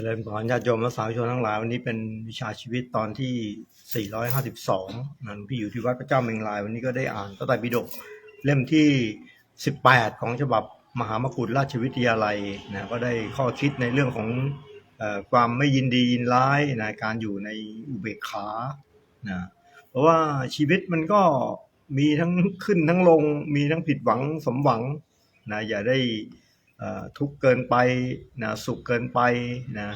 จริญพรญาติโยมและสาธุชนทั้งหลาย วันนี้เป็นวิชาชีวิตตอนที่ 452นั่นพี่อยู่ที่วัดพระเจ้าเมงลาย วันนี้ก็ได้อ่านพระไตรปิฎกเล่มที่ 18 ของฉบับมหามกุฏราชวิทยาลัยนะก็ได้ข้อคิดในเรื่องของอความไม่ยินดียินร้ายนะการอยู่ในอุเบกขานะเพราะว่าชีวิตมันก็มีทั้งขึ้นทั้งลง มีทั้งผิดหวังสมหวังนะอย่าได้ ทุกเกินไปนะสุขเกินไปนะ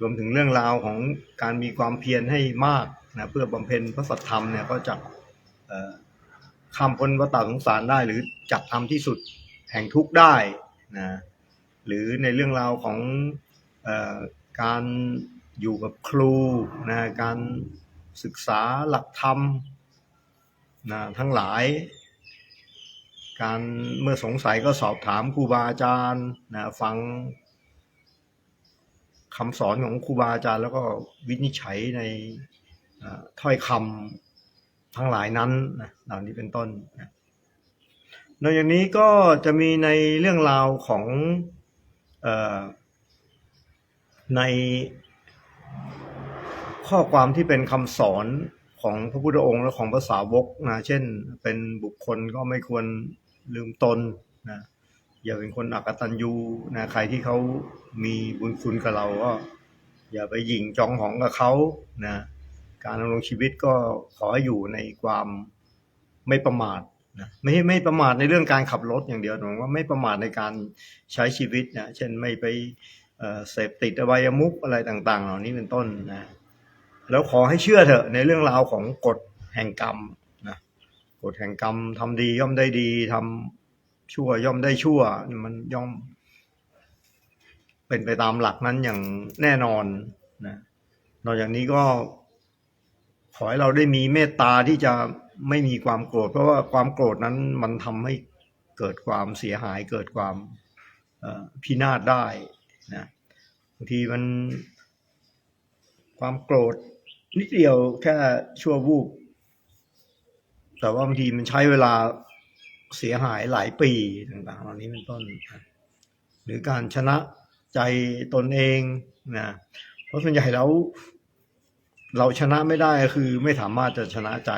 รวมถึงเรื่องราวของการมีความเพียรให้มากนะเพื่อบำเพ็ญพระสัทธรรมเนี่ยก็จะข้ามพ้นวัฏสงสารได้ หรือจักทำที่สุดแห่งทุกได้นะหรือในเรื่องราวของออการอยู่กับครูนะการศึกษาหลักธรรมนะทั้งหลาย การเมื่อสงสัยก็สอบถามครูบาอาจารย์นะฟังคำสอนของครูบาอาจารย์ แล้วก็วินิจฉัยในถ้อยคำทั้งหลายนั้นนะเหล่านี้เป็นต้นนะนอกจากนี้ก็จะมีในเรื่องราวของออในข้อความที่เป็นคำสอนของพระพุทธองค์และของภาษาวกนะ เช่น เป็นบุคคลก็ไม่ควร ลืมตนนะอย่าเป็นคนอักตันยูนะใครที่เขามีบุญคุณกับเราก็ อย่าไปหยิ่งจองหองกับเขานะการดำรงชีวิตก็ขอให้อยู่ในความไม่ประมาทนะไม่ไม่ประมาทในเรื่องการขับรถอย่างเดียวแต่ว่าไม่ประมาทในการใช้ชีวิตนะเช่นไม่ไปเสพติดอบายมุขอะไรต่าง ๆ เหล่านี้เป็นต้นนะแล้วขอให้เชื่อเถอะในเรื่องราวของกฎแห่งกรรม กฎแห่งกรรมทำดีย่อมได้ดีทำชั่วย่อมได้ชั่ว มันย่อม เป็นไปตามหลักนั้นอย่างแน่นอนนะนอกจากนี้ก็ ขอให้เราได้มีเมตตาที่จะไม่มีความโกรธ เพราะว่าความโกรธนั้นมันทำให้เกิดความเสียหายเกิดความพินาศได้นะบางทีมันความโกรธนิดเดียวแค่ชั่ววูบ แต่ว่าบางทีมันใช้เวลาเสียหายหลายปีต่างๆเหล่านี้เป็นต้น หรือการชนะใจตนเองนะเพราะส่วนใหญ่แล้วเราชนะไม่ได้คือไม่สามารถจะชนะใจ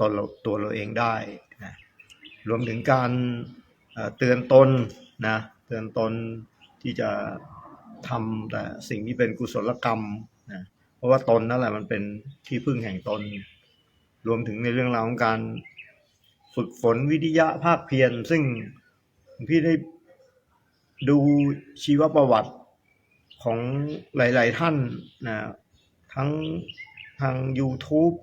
ตนเราตัวเราเองได้นะรวมถึงการเอ่อเตือนตนนะเตือนตนที่จะทำแต่สิ่งที่เป็นกุศลกรรมนะเพราะว่าตนนั่นแหละมันเป็นที่พึ่งแห่งตน รวมถึงในเรื่องราวของการฝึกฝนวิทยาภาคเพียรซึ่งพี่ได้ดูชีวประวัติของหลาย ๆ ท่านนะทั้งทาง YouTube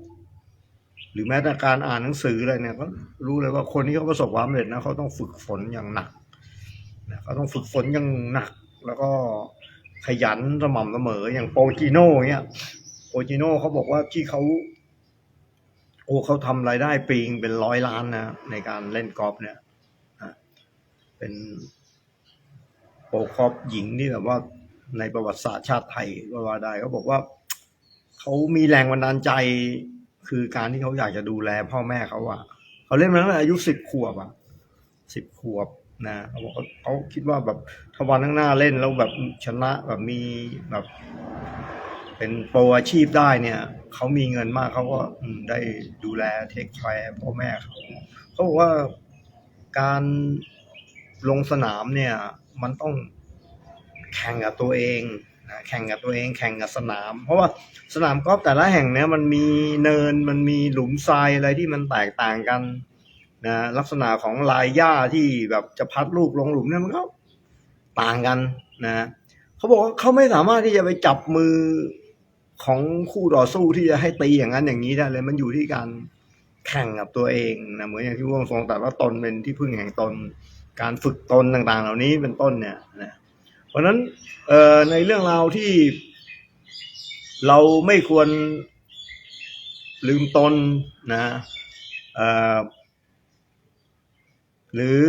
หรือแม้แต่การอ่านหนังสืออะไรเนี่ยก็รู้เลยว่าคนที่เขาประสบความสำเร็จนะเขาต้องฝึกฝนอย่างหนักนะเขาต้องฝึกฝนอย่างหนัก แล้วก็ขยันสม่ำเสมออย่างโปจิโน่เนี่ยโปจิโน่เขาบอกว่าที่เขา โอ้เขาทำรายได้ปีงเป็นร้อยล้านนะในการเล่นกอล์ฟเนี่ยเป็นโปรกอล์ฟหญิงที่แบบว่าในประวัติศาสตร์ชาติไทยก็ว่าได้เขาบอกว่าเขามีแรงบันดาลใจคือการที่เขาอยากจะดูแลพ่อแม่เขาอะเขาเล่นมาตั้งแต่อายุสิบขวบอะสิบขวบนะเขาบอกเขาคิดว่าแบบถ้าวันข้างหน้าเล่นแล้วแบบชนะแบบมีแบบ เป็นโปรอาชีพได้เนี่ย เขามีเงินมากเขาก็ได้ดูแลเทคแคร์พ่อแม่เขาเขาบอกว่าการลงสนามเนี่ย มันต้องแข่งกับตัวเองนะแข่งกับตัวเอง แข่งกับสนาม เพราะว่าสนามกอล์ฟแต่ละแห่งเนี่ยมันมีเนินมันมีหลุมทรายอะไรที่มันแตกต่างกันนะลักษณะของลายหญ้าที่แบบจะพัดลูกลงหลุมเนี่ยมันก็ต่างกันนะเขาบอกว่าเขาไม่สามารถที่จะไปจับมือ ของคู่ต่อสู้ที่จะให้ตีอย่างนั้นอย่างนี้ได้เลย มันอยู่ที่การแข่งกับตัวเองนะเหมือนอย่างที่วงทรงแต่ว่าตนเป็นที่พึ่งแห่งตน การฝึกตนต่างๆ เหล่านี้เป็นต้นเนี่ยนะเพราะฉะนั้นเอ่อในเรื่องราวที่เราไม่ควรลืมตนนะเอ่อหรือ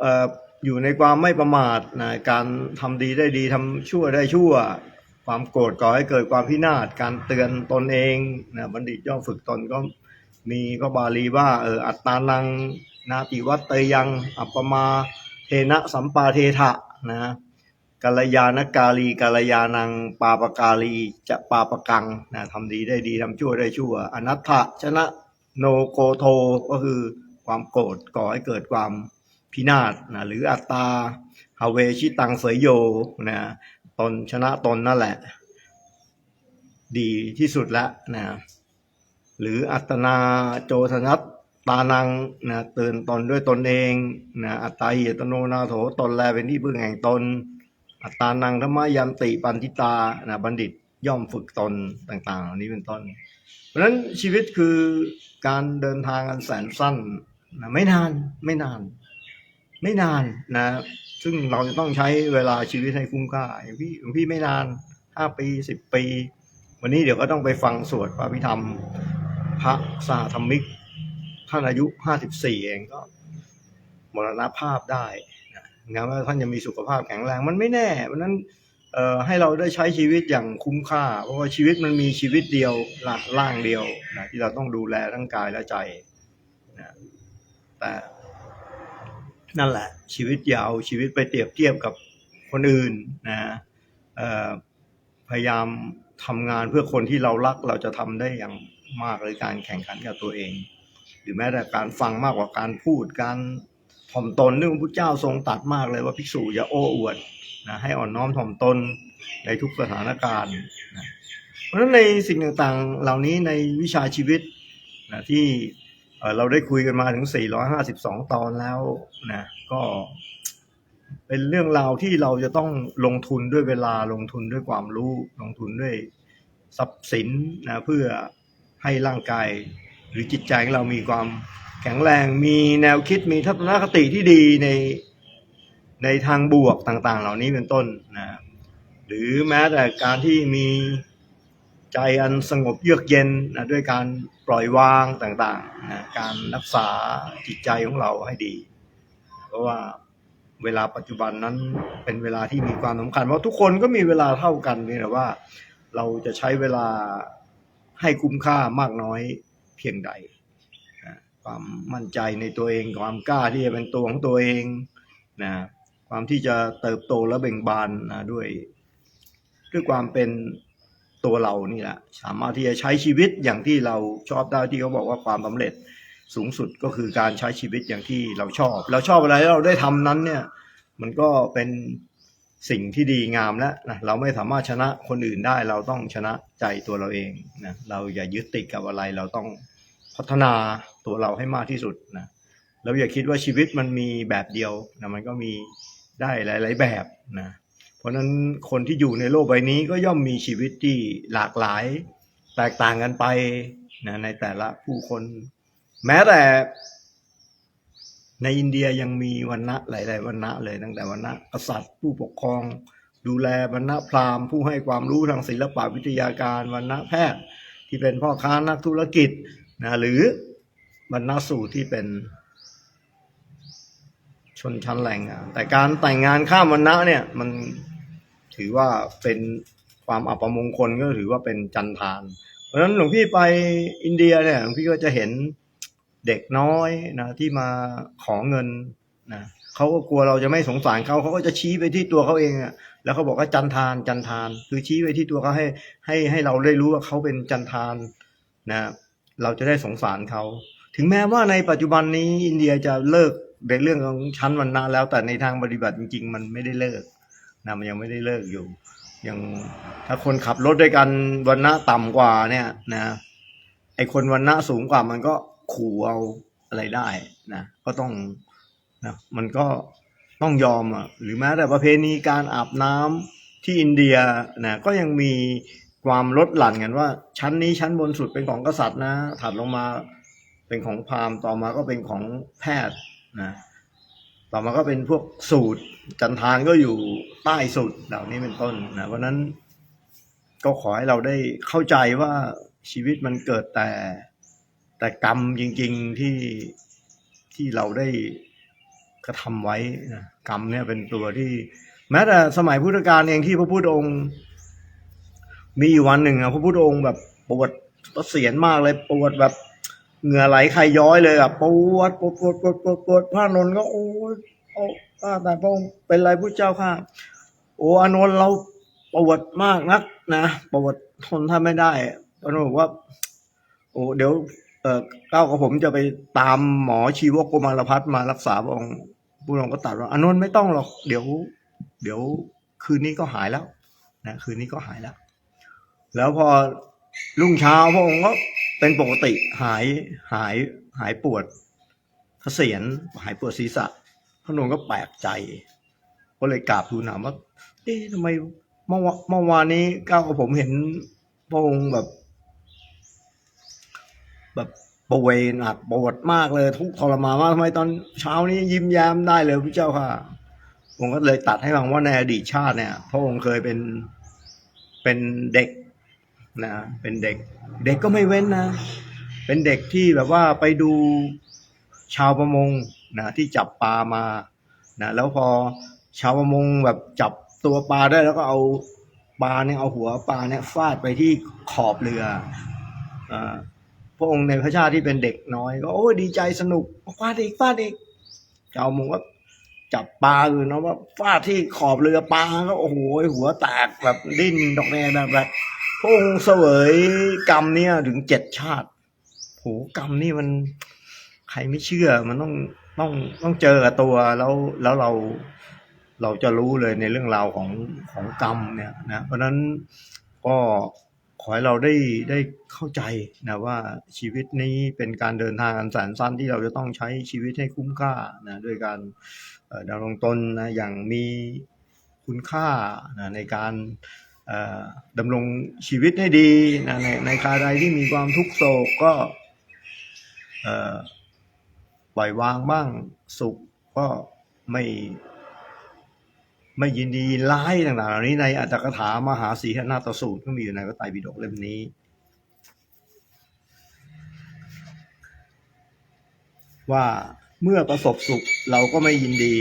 เอ่ออยู่ในความไม่ประมาทนะการทำดีได้ดีทำชั่วได้ชั่ว ความโกรธก่อให้เกิดความพินาศการเตือนตนเองนะบัณฑิตย่อมฝึกตนก็มีพระบาลีว่าเอออัตตานังนาติวัตเตยัง อัปปมาเทนะสัมปาเทถะนะกัลยาณกาลีกัลยาณังปาปกาลีจะปาปกังนะทำดีได้ดีทำชั่วได้ชั่ว อนัตถะชนะโนโกโทก็คือความโกรธก่อให้เกิดความพินาศนะหรืออัตตาฮาเวชิตังเสยโยนะ ตนชนะตนนั่นแหละ ดีที่สุดแล้วนะหรืออัตนาโจทนัตตานังนะเตือนตนด้วยตนเองนะอัตตาหิตโนนาโถตนแลเป็นที่พึ่งแห่งตน อัตตานังธรรมยันติปันทิตานะบัณฑิตย่อมฝึกตนต่างๆเหล่านี้เป็นต้น เพราะฉะนั้นชีวิตคือการเดินทางอันแสนสั้นนะไม่นานไม่นาน ไม่นานนะ ซึ่งเราจะต้องใช้เวลาชีวิตให้คุ้มค่าอย่างพี่ของพี่ไม่นานห้าปีสิบปี วันนี้เดี๋ยวก็ต้องไปฟังสวดพระพิธรรม พระสาธรรมิกท่านอายุห้าสิบสี่เองก็มรณภาพได้นะงั้นว่าท่านยังมีสุขภาพแข็งแรงมันไม่แน่เพราะฉะนั้นเอ่อให้เราได้ใช้ชีวิตอย่างคุ้มค่า เพราะว่าชีวิตมันมีชีวิตเดียวละร่างเดียวนะที่เราต้องดูแลทั้งกายและใจนะแต่ นั่นแหละ ชีวิตยาวชีวิตไปเปรียบเทียบกับคนอื่นนะพยายามทำงานเพื่อคนที่เรารักเราจะทำได้อย่างมากเลยการแข่งขันกับตัวเอง หรือแม้แต่การฟังมากกว่าการพูดการถ่อมตนเรื่องพระเจ้าทรงตรัดมากเลยว่าภิกษุอย่าโอ้อวดนะให้อ่อนน้อมถ่อมตนในทุกสถานการณ์นะเพราะฉะนั้นในสิ่งต่างๆเหล่านี้ในวิชาชีวิตนะที่ เราได้คุยกันมาถึง 452 ตอนแล้วนะก็เป็นเรื่องราวที่เราจะต้องลงทุนด้วยเวลาลงทุนด้วยความรู้ลงทุนด้วยทรัพย์สินนะเพื่อให้ร่างกายหรือจิตใจของเรามีความแข็งแรงมีแนวคิดมีทัศนคติที่ดีในในทางบวกต่างๆ เหล่านี้เป็นต้นนะหรือแม้แต่การที่มี ใจอันสงบเยือกเย็นนะด้วยการปล่อยวางต่างๆนะการรักษาจิตใจของเราให้ดี เพราะว่าเวลาปัจจุบันนั้นเป็นเวลาที่มีความสำคัญเพราะทุกคนก็มีเวลาเท่ากันเพียงแต่ว่า เราจะใช้เวลาให้คุ้มค่ามากน้อยเพียงใดนะความมั่นใจในตัวเองความกล้าที่จะเป็นตัวของตัวเองนะความที่จะเติบโตและเบ่งบานนะด้วย ด้วยความเป็น ตัวเรานี่แหละสามารถที่จะใช้ชีวิตอย่างที่เราชอบได้ที่เขาบอกว่าความสำเร็จสูงสุดก็คือการใช้ชีวิตอย่างที่เราชอบ เราชอบอะไรเราได้ทำนั้นเนี่ย มันก็เป็นสิ่งที่ดีงามแล้วนะเราไม่สามารถชนะคนอื่นได้ เราต้องชนะใจตัวเราเองนะเราอย่ายึดติดกับอะไร เราต้องพัฒนาตัวเราให้มากที่สุดนะแล้วอย่าคิดว่าชีวิตมันมีแบบเดียวนะมันก็มีได้หลาย ๆ แบบนะ เพราะนั้นคนที่อยู่ในโลกใบนี้ก็ย่อมมีชีวิตที่หลากหลาย แตกต่างกันไปนะในแต่ละผู้คน แม้แต่ในอินเดียยังมีวันณะหลาย ๆวันณะเลยตั้งแต่วันณะกษัตริย์ ผู้ปกครอง ดูแลวันณะพราหมณ์ผู้ให้ความรู้ทางศิลปวิทยาการวันณะแพทย์ที่เป็นพ่อค้านักธุรกิจนะหรือวันณะสูตรที่เป็นชนชั้นแรงงานแต่การแต่งงานข้ามวันณะเนี่ยมัน ถือว่าเป็นความอัปมงคลก็ถือว่าเป็นจันทาน เพราะฉะนั้นหลวงพี่ไปอินเดียเนี่ยหลวงพี่ก็จะเห็นเด็กน้อยนะที่มาขอเงินนะเขาก็กลัวเราจะไม่สงสารเขาเขาก็จะชี้ไปที่ตัวเขาเองอะแล้วเขาบอกว่าจันทานจันทาน คือชี้ไปที่ตัวเขาให้ให้ให้เราได้รู้ว่าเขาเป็นจันทานนะเราจะได้สงสารเขา ถึงแม้ว่าในปัจจุบันนี้อินเดียจะเลิกในเรื่องของชั้นวรรณะแล้วแต่ในทางปฏิบัติจริง ๆ มันไม่ได้เลิก นะมันยังไม่ได้เลิกอยู่ ยังถ้าคนขับรถด้วยกันวรรณะต่ำกว่าเนี่ยนะไอคนวรรณะสูงกว่ามันก็ขู่เอาอะไรได้นะก็ต้องนะมันก็ต้องยอมอะหรือแม้แต่ประเพณีการอาบน้ำที่อินเดียนะก็ยังมีความลดหลั่นกันว่า ชั้นนี้ชั้นบนสุดเป็นของกษัตริย์นะถัดลงมาเป็นของพราหมณ์ต่อมาก็เป็นของแพทย์นะ ต่อมาก็เป็นพวกสูตรจันทานก็อยู่ใต้สุดเหล่านี้เป็นต้นนะเพราะนั้นก็ขอให้เราได้เข้าใจว่าชีวิตมันเกิดแต่แต่กรรมจริง ๆที่ที่เราได้กระทำไว้นะกรรมเนี่ยเป็นตัวที่ แม้แต่สมัยพุทธกาลเองที่พระพุทธองค์ มีอยู่วันหนึ่งอะพระพุทธองค์แบบปวดเสียนมากเลยปวดแบบ เหงื่อไหลใครย้อยเลยอะปวดปวดปวดปวดปวดปวดพระนนท์ก็โอ้ยโอ้ข้าแต่พระองค์เป็นไรพุทธเจ้าข้าโอ้อานนท์เราประวัติมากนักนะประวัติทนท่านไม่ได้อานนท์บอกว่า โอ้เดี๋ยว เออเก้ากับผมจะไปตามหมอชีวกโกมารพัฒน์มารักษาพระองค์พระองค์ก็ตัดว่าอานนท์ไม่ต้องหรอกเดี๋ยว เดี๋ยวคืนนี้ก็หายแล้วนะคืนนี้ก็หายแล้ว แล้วพอรุ่งเช้าพระองค์ก็ เป็นปกติหายหายหายปวดเกษียณหายปวดศีรษะพระนงก็แปลกใจ ก็เลยกราบทูลถามว่าเอ๊ะทำไมเมื่อวะเมื่อวานนี้ก้าวกับผมเห็นพระองค์แบบ แบบป่วยหนักปวดมากเลย ทุกทรมานมากทำไมตอนเช้านี้ยิ้มแย้มได้เลยพระเจ้าค่ะผมก็เลยตัดให้ฟังว่าในอดีตชาติเนี่ย พระองค์เคยเป็นเป็นเด็ก นะเป็นเด็ก เด็กก็ไม่เว้นนะ เป็นเด็กที่แบบว่าไปดูชาวประมงนะที่จับปลามานะแล้วพอชาวประมงแบบจับตัวปลาได้แล้วก็เอาปลาเนี่ยเอาหัวปลาเนี่ยฟาดไปที่ขอบเรืออ่าพระองค์ในพระชาติที่เป็นเด็กน้อย ก็โอ้ดีใจสนุกฟาดอีกฟาดอีกชาวประมงก็ จับปลาอื่นเนาะว่าฟาดที่ขอบเรือปลาก็โอ้โหหัวแตกแบบดิ้นดอกแดงแบบแบบพระองค์เสวยกรรมเนี่ยถึงเจ็ดชาติโหกรรมนี่มันใครไม่เชื่อ มันต้องต้องต้องเจอกับตัวแล้วแล้วเราเราจะรู้เลยในเรื่องราวของของกรรมเนี่ยนะ เพราะนั้นก็ขอให้เราได้ได้เข้าใจนะว่าชีวิตนี้เป็นการเดินทางอันแสนสั้นที่เราจะต้องใช้ชีวิตให้คุ้มค่านะด้วยการ ดำรงตนนะอย่างมีคุณค่านะในการดำรงชีวิตให้ดีนะในในคาใดที่มีความทุกข์โศกก็ปล่อยวางบ้างสุขก็ไม่ไม่ยินดีร้ายต่างๆเหล่านี้ในอัตถกถามหาสีหนาตสูตรก็มีอยู่ในพระไตรปิฎกเล่มนี้ ว่า เมื่อประสบสุขเราก็ไม่ยินดี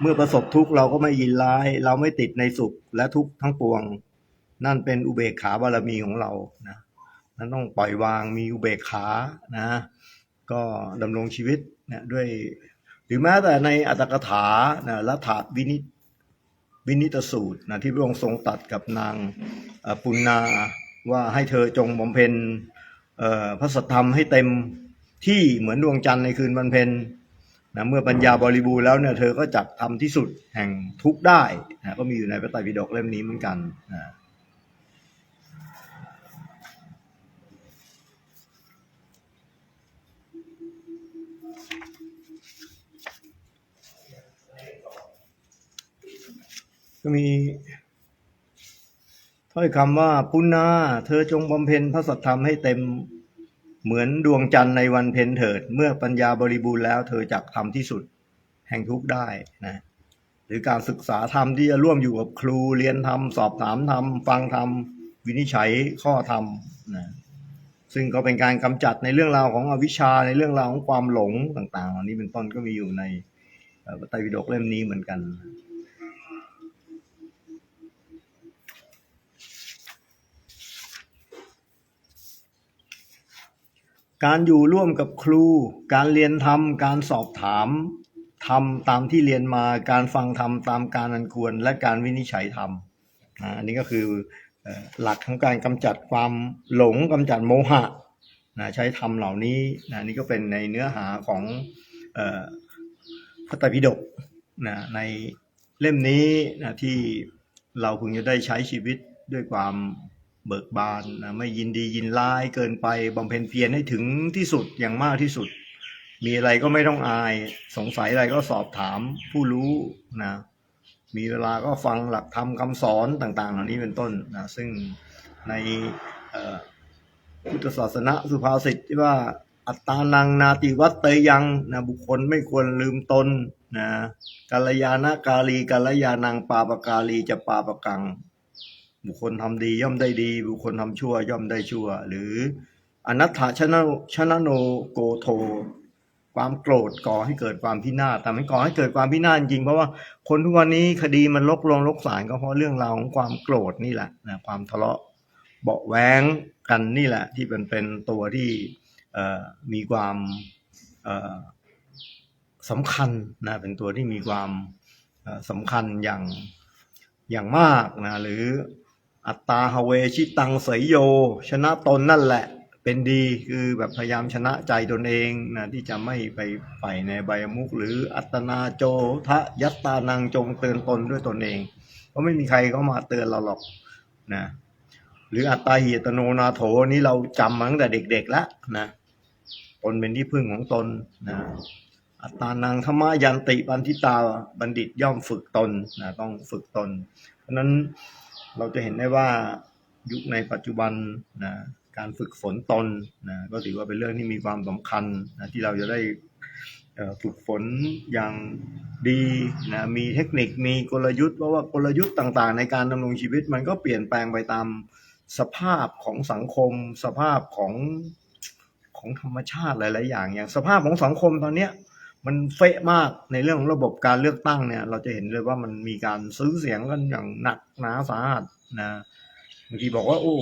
เมื่อประสบทุกข์เราก็ไม่ยินร้าย เราไม่ติดในสุขและทุกข์ทั้งปวง นั่นเป็นอุเบกขาบารมีของเรานะนั้นต้องปล่อยวางมีอุเบกขานะ ก็ดำรงชีวิตนะด้วย หรือแม้แต่ในอัตถกถานะลัทธวินิวินิตสูตรนะที่พระองค์ทรงตัดกับนางปุณนาว่าให้เธอจงบำเพ็ญพระสัทธรรมให้เต็ม ที่เหมือนดวงจันทร์ในคืนวันเพ็ญนะเมื่อปัญญาบริบูรณ์แล้วเนี่ยเธอก็จักทำที่สุดแห่งทุกได้นะก็มีอยู่ในพระไตรปิฎกเล่มนี้เหมือนกันนะก็มีถ้อยคำว่า ปุณนาเธอจงบำเพ็ญพระสัทธรรมให้เต็ม เหมือนดวงจันทร์ในวันเพ็ญเถิด เมื่อปัญญาบริบูรณ์แล้ว เธอจักทำที่สุด แห่งทุกได้นะหรือการศึกษาธรรมที่จะร่วมอยู่กับครูเรียนธรรม สอบถามธรรม ฟังธรรม วินิจฉัยข้อธรรมนะซึ่งก็เป็นการกำจัดในเรื่องราวของอวิชชาในเรื่องราวของความหลงต่างๆเหล่านี้เป็นต้นก็มีอยู่ในพระไตรปิฎกเล่มนี้เหมือนกัน การอยู่ร่วมกับครู การเรียนธรรม การสอบถามธรรมตามที่เรียนมา การฟังธรรมตามการอันควร และการวินิจฉัยธรรมอันนี้ก็คือหลักของการกำจัดความหลงกำจัดโมหะนะใช้ธรรมเหล่านี้นะนี่ก็เป็นในเนื้อหาของพระไตรปิฎกนะในเล่มนี้นะที่เราพึงจะได้ใช้ชีวิตด้วยความ เบิกบานนะไม่ยินดียินร้ายเกินไปบำเพ็ญเพียรให้ถึงที่สุดอย่างมากที่สุด มีอะไรก็ไม่ต้องอาย สงสัยอะไรก็สอบถามผู้รู้นะมีเวลาก็ฟังหลักธรรมคำสอนต่างๆ เหล่านี้เป็นต้นนะซึ่งในพุทธศาสนาสุภาษิตที่ว่าอัตตานังนาติวัตเตยังนะบุคคลไม่ควรลืมตนนะกาลยานกาลีกาลยานังปาปกาลีจะปาปกัง บุคคลทำดีย่อมได้ดี บุคคลทำชั่วย่อมได้ชั่ว หรืออนัตถชนะชนะโนโกโท ความโกรธก่อให้เกิดความพินาศแต่มันก่อให้เกิดความพินาศจริงเพราะว่าคนทุกวันนี้คดีมันลกลงลกศาลก็เพราะเรื่องราวของความโกรธนี่แหละนะความทะเลาะเบาะแว้งกันนี่แหละ ที่เป็นเป็นตัวที่มีความสำคัญนะเป็นตัวที่มีความสำคัญอย่างอย่างมากนะหรือ อัตตาฮเวชิตังเสยโย ชนะตนนั่นแหละ เป็นดีคือแบบพยายามชนะใจตนเองนะที่จะไม่ไปใฝ่ในใบมุขหรืออัตนาโจทะยัตตานังจงเตือนตนด้วยตนเองเพราะไม่มีใครเขามาเตือนเราหรอกนะหรืออัตตาหิตโนนาโถนี่เราจำมาตั้งแต่เด็กๆแล้วนะตนเป็นที่พึ่งของตนนะอัตตานังธรรมยันติปันทิตาบัณฑิตย่อมฝึกตนนะต้องฝึกตน เพราะนั้น เราจะเห็นได้ว่ายุคในปัจจุบันนะการฝึกฝนตนนะก็ถือว่าเป็นเรื่องที่มีความสำคัญนะที่เราจะได้ฝึกฝนอย่างดีนะมีเทคนิคมีกลยุทธ์เพราะว่ากลยุทธ์ต่างๆ ในการดำรงชีวิตมันก็เปลี่ยนแปลงไปตามสภาพของสังคม สภาพของของธรรมชาติหลาย ๆ อย่างอย่างสภาพของสังคมตอนเนี้ย มันเฟะมากในเรื่องของระบบการเลือกตั้งเนี่ย เราจะเห็นเลยว่ามันมีการซื้อเสียงกันอย่างหนักหนาสาหัสนะบางทีบอกว่า โอ้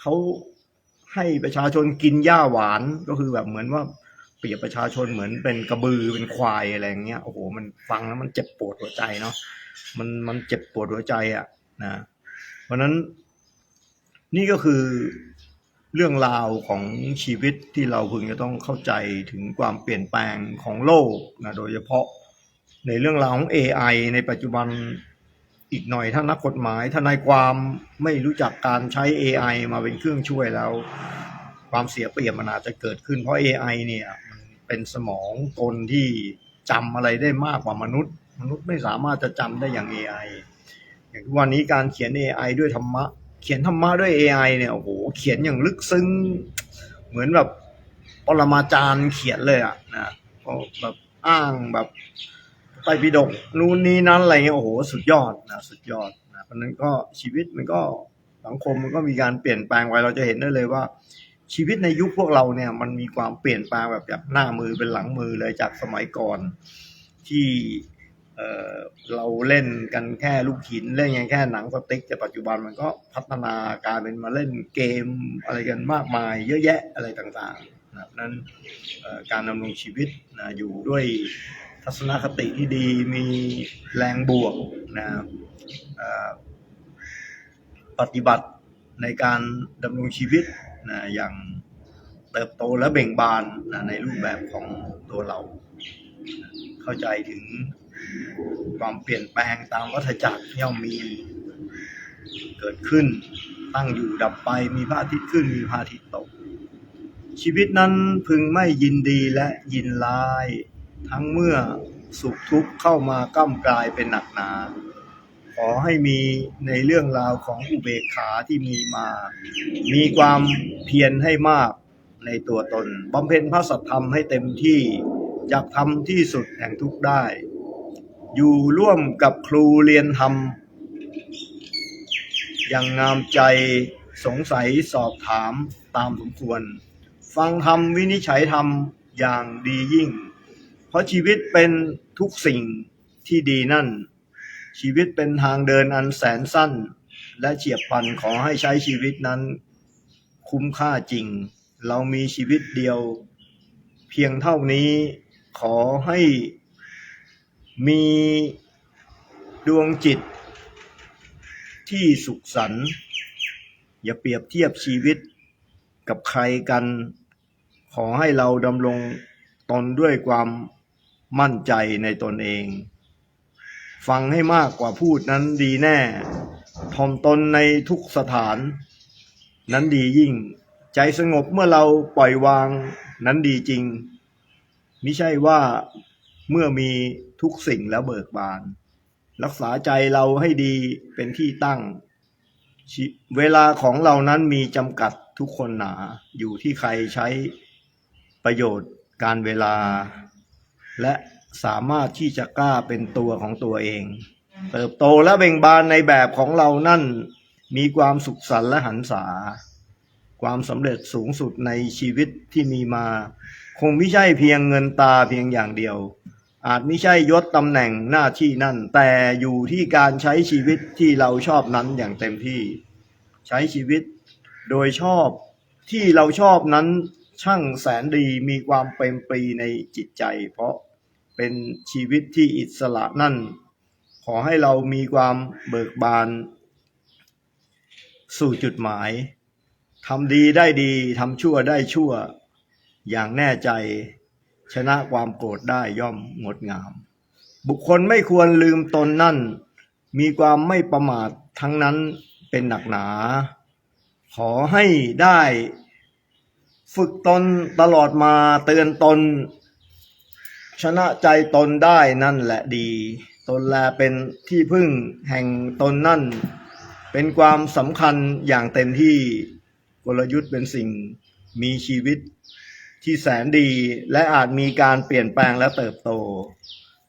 เขาให้ประชาชนกินหญ้าหวานก็คือแบบเหมือนว่าเปรียบประชาชนเหมือนเป็นกระบือเป็นควายอะไรอย่างเงี้ยโอ้โหมันฟังแล้วมันเจ็บปวดหัวใจเนาะมันมันเจ็บปวดหัวใจอะนะ เพราะฉะนั้นนี่ก็คือ เรื่องราวของชีวิตที่เราพึงจะต้องเข้าใจถึงความเปลี่ยนแปลงของโลกนะโดยเฉพาะในเรื่องราวของ AI ในปัจจุบันอีกหน่อยถ้านักกฎหมายทนายความไม่รู้จักการใช้ AI มาเป็นเครื่องช่วยแล้ว ความเสียเปรียบมันอาจจะเกิดขึ้นเพราะ AI เนี่ยมันเป็นสมองกลที่จำอะไรได้มากกว่ามนุษย์ มนุษย์ไม่สามารถจะจำได้อย่าง AI อย่างทุกวันนี้การเขียน AI ด้วยธรรมะ เขียนธรรมะด้วย AI เนี่ยโอ้โหเขียนอย่างลึกซึ้ง เหมือนแบบปรมาจารย์เขียนเลยอะนะก็แบบอ้างแบบไตรปิฎกนู่นนี่นั้นอะไรเงี้ยโอ้โหสุดยอดนะสุดยอดนะเพราะฉะนั้นก็ชีวิตมันก็สังคมมันก็มีการเปลี่ยนแปลงไปเราจะเห็นได้เลยว่า ชีวิตในยุคพวกเราเนี่ยมันมีความเปลี่ยนแปลงแบบจากหน้ามือเป็นหลังมือเลยจากสมัยก่อนที่ เเราเล่นกันแค่ลูกหินเล่นกันแค่หนังสติ๊กแต่ปัจจุบันมันก็พัฒนาการเป็นมาเล่นเกมอะไรกันมากมาย เยอะแยะอะไรต่างๆนะนั้นการดำรงชีวิตนะอยู่ด้วยทัศนคติที่ดีมีแรงบวกนะปฏิบัติในการดำรงชีวิตนะอย่างเติบโตและเบ่งบานนะในรูปแบบของตัวเรา เข้าใจถึง ความเปลี่ยนแปลงตามวัฏจักรย่อมมี เกิดขึ้น ตั้งอยู่ดับไปมีพระอาทิตย์ขึ้นมีพระอาทิตย์ตก ชีวิตนั้นพึงไม่ยินดีและยินร้าย ทั้งเมื่อสุขทุกข์เข้ามาก้ำกลายเป็นหนักหนาขอให้มีในเรื่องราวของอุเบกขาที่มีมา มีความเพียรให้มากในตัวตนบำเพ็ญพระสัทธรรมให้เต็มที่จากทำที่สุดแห่งทุกข์ได้ อยู่ร่วมกับครูเรียนธรรม อย่างงามใจสงสัยสอบถามตามสมควร ฟังธรรมวินิจฉัยธรรมอย่างดียิ่ง เพราะชีวิตเป็นทุกสิ่งที่ดีนั่น ชีวิตเป็นทางเดินอันแสนสั้น และเฉียบพลันขอให้ใช้ชีวิตนั้น คุ้มค่าจริง เรามีชีวิตเดียว เพียงเท่านี้ขอให้ มีดวงจิตที่สุขสันต์อย่าเปรียบเทียบชีวิตกับใครกัน ขอให้เราดำรงตนด้วยความมั่นใจในตนเอง ฟังให้มากกว่าพูดนั้นดีแน่ทอมตนในทุกสถาน นั้นดียิ่ง ใจสงบเมื่อเราปล่อยวางนั้นดีจริงมิใช่ว่าเมื่อมี ทุกสิ่งแล้วเบิกบาน รักษาใจเราให้ดีเป็นที่ตั้ง เวลาของเรานั้นมีจำกัดทุกคนหนา อยู่ที่ใครใช้ประโยชน์การเวลา และสามารถที่จะกล้าเป็นตัวของตัวเอง เติบโตและเบ่งบานในแบบของเรานั่นมีความสุขสันต์และหันษา ความสำเร็จสูงสุดในชีวิตที่มีมา คงไม่ใช่เพียงเงินตาเพียงอย่างเดียว อาจไม่ใช่ยศตำแหน่งหน้าที่นั่น แต่อยู่ที่การใช้ชีวิตที่เราชอบนั้นอย่างเต็มที่ ใช้ชีวิตโดยชอบที่เราชอบนั้นช่างแสนดีมีความเป็นปรีในจิตใจ เพราะเป็นชีวิตที่อิสระนั่น ขอให้เรามีความเบิกบาน สู่จุดหมายทำดีได้ดีทำชั่วได้ชั่ว อย่างแน่ใจ ชนะความโกรธได้ย่อมงดงาม บุคคลไม่ควรลืมตนนั่น มีความไม่ประมาททั้งนั้นเป็นหนักหนา ขอให้ได้ฝึกตนตลอดมาเตือนตน ชนะใจตนได้นั่นแหละดี ตนแลเป็นที่พึ่งแห่งตนนั่น เป็นความสำคัญอย่างเต็มที่กลยุทธ์เป็นสิ่งมีชีวิต ที่แสนดีและอาจมีการเปลี่ยนแปลงและเติบโต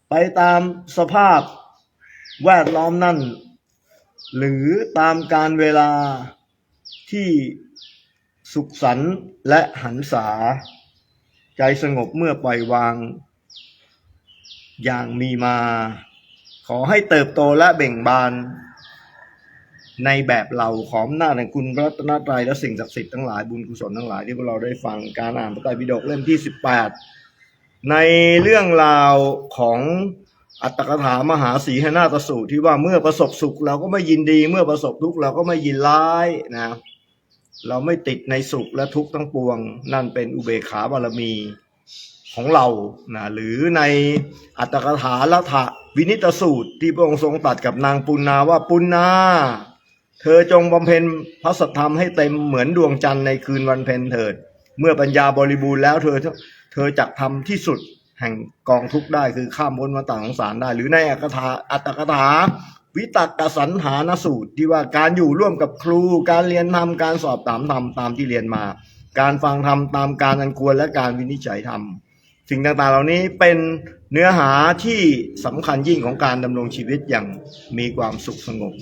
ไปตามสภาพแวดล้อมนั่น หรือตามการเวลาที่สุขสันต์และหันษา ใจสงบเมื่อปล่อยวาง อย่างมีมา ขอให้เติบโตและเบ่งบาน ในแบบเราของหน้าแห่งคุณพระรัตนตรัยและสิ่งศักดิ์สิทธิ์ทั้งหลายบุญกุศลทั้งหลายที่พวกเราได้ฟังการอ่านพระไตรปิฎกเล่มที่ 18 ในเรื่องราวของอัตถกถามหาสีหนาตสูตรที่ว่าเมื่อประสบสุขเราก็ไม่ยินดี เมื่อประสบทุกข์เราก็ไม่ยินร้ายนะเราไม่ติดในสุขและทุกข์ทั้งปวง นั่นเป็นอุเบกขาบารมีของเรานะหรือในอัตถกถาลัทธวินิตสูตรที่พระองค์ทรงตัดกับนางปุณนาว่าปุณนา เธอจงบำเพ็ญพระสัทธรรมให้เต็มเหมือนดวงจันทร์ในคืนวันเพ็ญเถิด เมื่อปัญญาบริบูรณ์แล้วเธอเธอจักทำที่สุดแห่งกองทุกได้คือข้ามพ้นวัฏฏะสงสารได้ หรือในอัตถาอัตถกถา วิตักสันหานสูตร ที่ว่าการอยู่ร่วมกับครู การเรียนธรรมการสอบถามธรรมตามที่เรียนมา การฟังธรรมตามการอันควรและการวินิจฉัยธรรมสิ่งต่างๆ เหล่านี้เป็นเนื้อหาที่สำคัญยิ่งของการดำรงชีวิตอย่างมีความสุขสงบ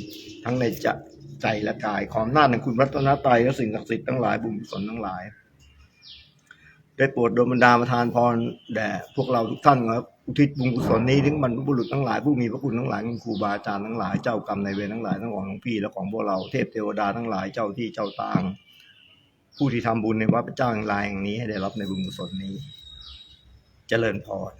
ทั้งในใจ ใจและกายของหน้าจแห่งคุณรัตนตรัยและสิ่งศักดิ์สิทธิ์ทั้งหลายบุญกุศลทั้งหลาย ได้โปรดโดยบันดาลประทานพรแด่พวกเราทุกท่านครับอุทิศบุญกุศลนี้ถึงบรรพบุรุษทั้งหลายผู้มีพระคุณทั้งหลายครูบาอาจารย์ทั้งหลายเจ้ากรรมในายเวรทั้งหลายทั้งของหลวงพี่และของพวกเราเทพเทวดาทั้งหลายเจ้าที่เจ้าทาง ผู้ที่ทำบุญในวัดพระเจ้าแห่งลายแห่งนี้ให้ได้รับในบุญกุศลนี้ เจริญพร